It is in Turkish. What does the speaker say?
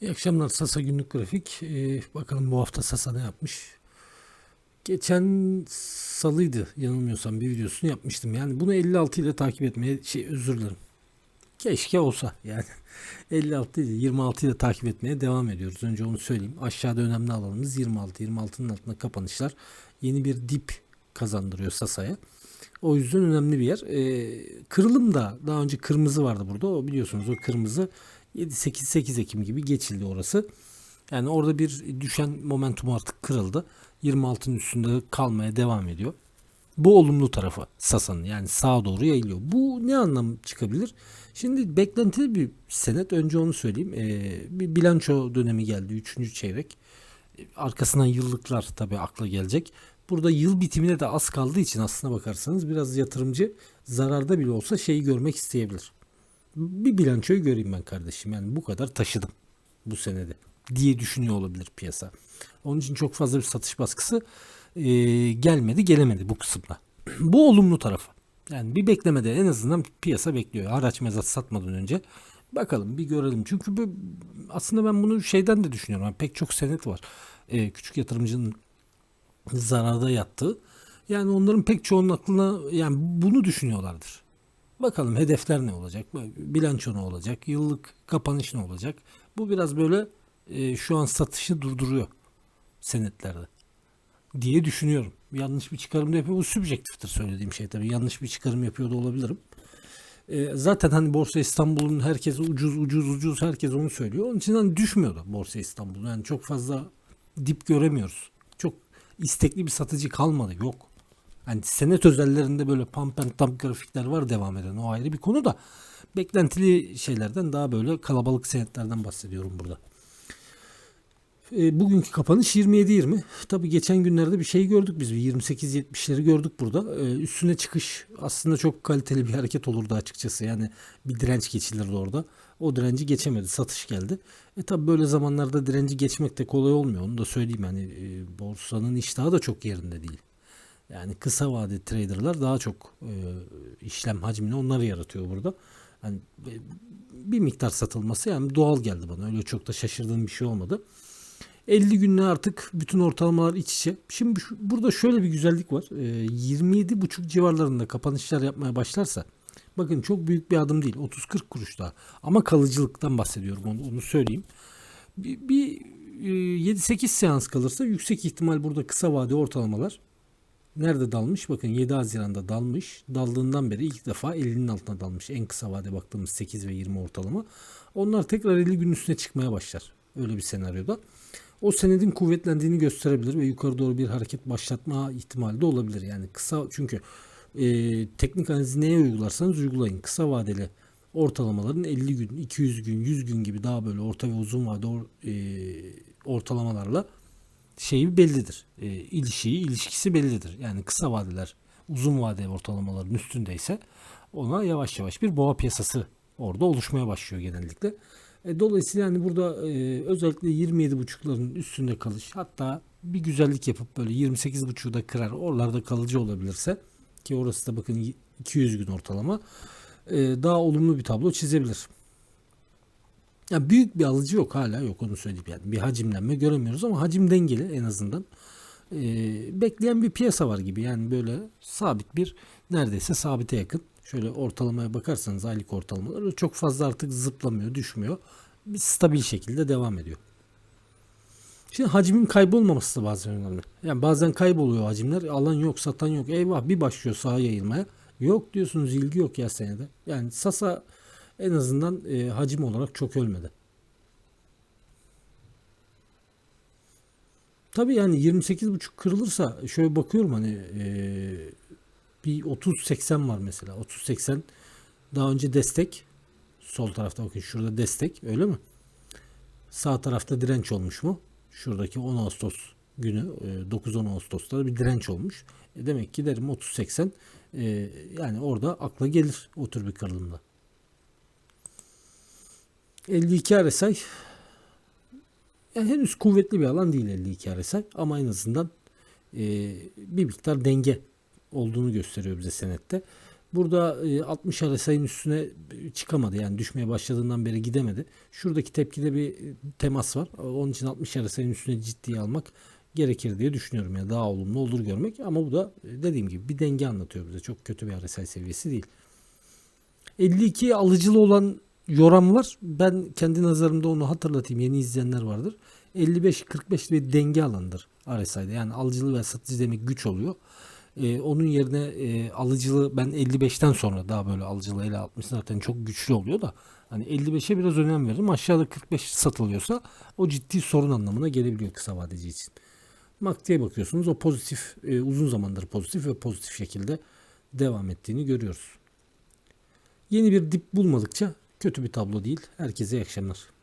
İyi akşamlar Sasa günlük grafik. Ee, bakalım bu hafta Sasa ne yapmış? Geçen salıydı yanılmıyorsam bir videosunu yapmıştım. Yani bunu 56 ile takip etmeye şey özür dilerim. Keşke olsa yani 56 değil 26 ile takip etmeye devam ediyoruz. Önce onu söyleyeyim. Aşağıda önemli alanımız 26. 26'nın altında kapanışlar yeni bir dip kazandırıyor Sasa'ya. O yüzden önemli bir yer. Ee, kırılım da daha önce kırmızı vardı burada. O biliyorsunuz o kırmızı 7-8-8 Ekim gibi geçildi orası. Yani orada bir düşen momentum artık kırıldı. 26'ın üstünde kalmaya devam ediyor. Bu olumlu tarafı Sasa'nın yani sağa doğru yayılıyor. Bu ne anlam çıkabilir? Şimdi beklentili bir senet önce onu söyleyeyim. Ee, bir bilanço dönemi geldi 3. çeyrek. Arkasından yıllıklar tabii akla gelecek. Burada yıl bitimine de az kaldığı için aslına bakarsanız biraz yatırımcı zararda bile olsa şeyi görmek isteyebilir bir bilançoyu göreyim ben kardeşim. Yani bu kadar taşıdım bu senede diye düşünüyor olabilir piyasa. Onun için çok fazla bir satış baskısı e, gelmedi gelemedi bu kısımda. bu olumlu tarafı. Yani bir beklemede en azından piyasa bekliyor. Haraç mezat satmadan önce. Bakalım bir görelim. Çünkü bu, aslında ben bunu şeyden de düşünüyorum. Yani pek çok senet var. E, küçük yatırımcının zararda yattığı. Yani onların pek çoğunun aklına yani bunu düşünüyorlardır. Bakalım hedefler ne olacak? Bilanço ne olacak? Yıllık kapanış ne olacak? Bu biraz böyle e, şu an satışı durduruyor senetlerde diye düşünüyorum. Yanlış bir çıkarım da yapıyor. Bu sübjektiftir söylediğim şey tabii. Yanlış bir çıkarım yapıyor da olabilirim. E, zaten hani Borsa İstanbul'un herkes ucuz ucuz ucuz herkes onu söylüyor. Onun için hani düşmüyor da Borsa İstanbul. Yani çok fazla dip göremiyoruz. İstekli bir satıcı kalmadı. Yok. Hani senet özellerinde böyle pump and dump grafikler var devam eden. O ayrı bir konu da beklentili şeylerden daha böyle kalabalık senetlerden bahsediyorum burada. E, bugünkü kapanış 27-20. Tabi geçen günlerde bir şey gördük biz. 28-70'leri gördük burada. E, üstüne çıkış aslında çok kaliteli bir hareket olurdu açıkçası. Yani bir direnç geçilirdi orada. O direnci geçemedi. Satış geldi. E tabi böyle zamanlarda direnci geçmek de kolay olmuyor. Onu da söyleyeyim. Yani e, borsanın iştahı da çok yerinde değil. Yani kısa vade traderlar daha çok e, işlem hacmini onlar yaratıyor burada. Yani bir miktar satılması yani doğal geldi bana. Öyle çok da şaşırdığım bir şey olmadı. 50 günlüğe artık bütün ortalamalar iç içe. Şimdi şu, burada şöyle bir güzellik var. E, 27,5 civarlarında kapanışlar yapmaya başlarsa bakın çok büyük bir adım değil. 30-40 kuruş daha. Ama kalıcılıktan bahsediyorum onu, onu söyleyeyim. Bir, bir e, 7-8 seans kalırsa yüksek ihtimal burada kısa vade ortalamalar Nerede dalmış? Bakın 7 Haziran'da dalmış. Daldığından beri ilk defa 50'nin altına dalmış. En kısa vade baktığımız 8 ve 20 ortalama. Onlar tekrar 50 gün üstüne çıkmaya başlar. Öyle bir senaryoda. O senedin kuvvetlendiğini gösterebilir ve yukarı doğru bir hareket başlatma ihtimali de olabilir. Yani kısa çünkü e, teknik analizi neye uygularsanız uygulayın. Kısa vadeli ortalamaların 50 gün, 200 gün, 100 gün gibi daha böyle orta ve uzun vade or, e, ortalamalarla şeyi bellidir. E, ilişiği, ilişkisi bellidir. Yani kısa vadeler uzun vade ortalamaların üstündeyse ona yavaş yavaş bir boğa piyasası orada oluşmaya başlıyor genellikle. E, dolayısıyla yani burada e, özellikle 27.5'ların üstünde kalış hatta bir güzellik yapıp böyle 28.5'u da kırar oralarda kalıcı olabilirse ki orası da bakın 200 gün ortalama e, daha olumlu bir tablo çizebilir. Yani büyük bir alıcı yok hala yok onu söyleyeyim yani bir hacimlenme göremiyoruz ama hacim dengeli en azından. Ee, bekleyen bir piyasa var gibi yani böyle sabit bir neredeyse sabite yakın. Şöyle ortalamaya bakarsanız aylık ortalamaları çok fazla artık zıplamıyor düşmüyor. Bir stabil şekilde devam ediyor. Şimdi hacmin kaybolmaması da bazen önemli. Yani bazen kayboluyor hacimler. Alan yok, satan yok. Eyvah bir başlıyor sağa yayılmaya. Yok diyorsunuz ilgi yok ya senede. Yani Sasa en azından e, hacim olarak çok ölmedi. Tabii yani 28.5 kırılırsa şöyle bakıyorum hani e, bir 30-80 var mesela. 30-80 daha önce destek. Sol tarafta bakın şurada destek öyle mi? Sağ tarafta direnç olmuş mu? Şuradaki 10 Ağustos günü 9-10 Ağustos'ta bir direnç olmuş. E demek ki derim 30-80 e, yani orada akla gelir o tür bir kırılımda. 52 RSI yani henüz kuvvetli bir alan değil 52 RSI ama en azından e, bir miktar denge olduğunu gösteriyor bize senette. Burada e, 60 RSI'nin üstüne çıkamadı. Yani düşmeye başladığından beri gidemedi. Şuradaki tepkide bir e, temas var. Onun için 60 RSI'nin üstüne ciddiye almak gerekir diye düşünüyorum. Yani daha olumlu olur görmek. Ama bu da e, dediğim gibi bir denge anlatıyor bize. Çok kötü bir RSI seviyesi değil. 52 alıcılı olan yoram var. Ben kendi nazarımda onu hatırlatayım. Yeni izleyenler vardır. 55-45 bir denge alanıdır RSI'de. Yani alıcılı ve satıcı demek güç oluyor. Ee, onun yerine e, alıcılı ben 55'ten sonra daha böyle alıcılı ele 60 zaten çok güçlü oluyor da hani 55'e biraz önem veririm. Aşağıda 45 satılıyorsa o ciddi sorun anlamına gelebiliyor kısa vadeci için. MACD'ye bakıyorsunuz o pozitif e, uzun zamandır pozitif ve pozitif şekilde devam ettiğini görüyoruz. Yeni bir dip bulmadıkça kötü bir tablo değil. Herkese iyi akşamlar.